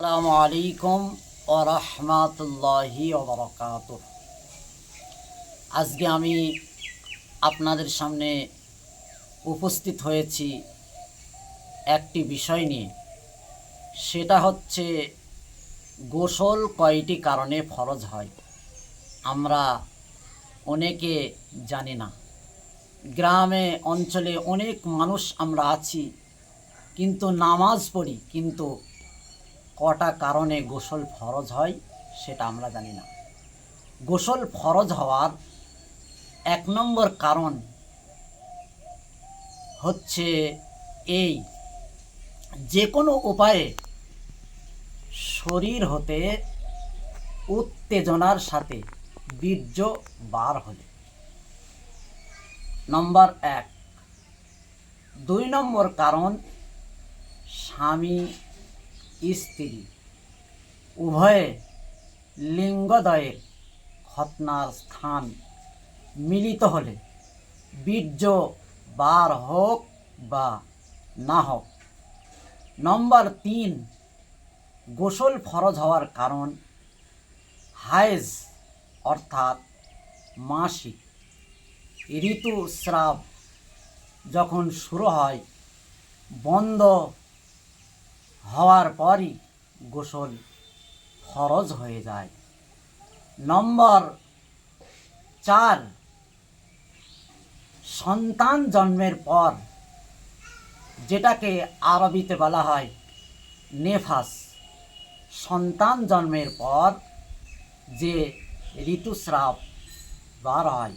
আসসালামু আলাইকুম ও আজকে আমি আপনাদের সামনে উপস্থিত হয়েছি একটি বিষয় নিয়ে। সেটা হচ্ছে গোসল কয়টি কারণে ফরজ হয়? আমরা অনেকে জানি না। গ্রামে, অঞ্চলে অনেক মানুষ আমরা আছি, কিন্তু নামাজ পড়ি, কিন্তু কটা কারণে গোসল ফরজ হয় সেটা আমরা জানি না। গোসল ফরজ হওয়ার এক নম্বর কারণ হচ্ছে এই যে কোনো উপায়ে শরীর হতে উত্তেজনার সাথে বীর্য বার হলে। নম্বর এক। দুই নম্বর কারণ স্বামী স্ত্রী। উভয়ে লিঙ্গদয়ের খতনার স্থান। মিলিত হলে বীর্য বার হোক বা না হোক। নম্বর তিন, গোসল ফরজ হওয়ার কারণ হায়েজ, অর্থাৎ মাসিক। ঋতুস্রাব যখন শুরু হয়, বন্ধ হওয়ার পরই গোসল ফরজ হয়ে যায়। নম্বর চার, সন্তান জন্মের পর যেটাকে আরবিতে বলা হয় নেফাস, সন্তান জন্মের পর যে ঋতুস্রাব বার হয়,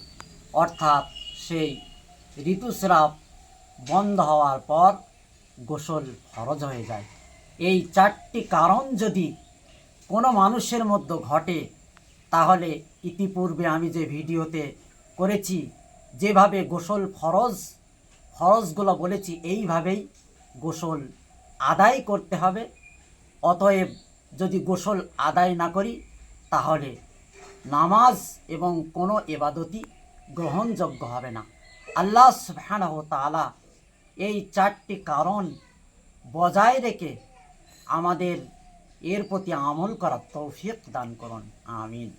অর্থাৎ সেই ঋতুস্রাব বন্ধ হওয়ার পর গোসল ফরজ হয়ে যায়। এই চারটি কারণ যদি কোনো মানুষের মধ্যে ঘটে, তাহলে ইতিপূর্বে আমি যে ভিডিওতে করেছি, যেভাবে গোসল ফরজ, ফরজগুলো বলেছি, এইভাবেই গোসল আদায় করতে হবে। অতএব যদি গোসল আদায় না করি, তাহলে নামাজ এবং কোনো এবাদতি গ্রহণযোগ্য হবে না। আল্লাহ সুবহানাহু তাআলা এই চারটি কারণ বজায় রেখে আমাদের এর প্রতি আমল করার তৌফিক দান করুন। আমিন।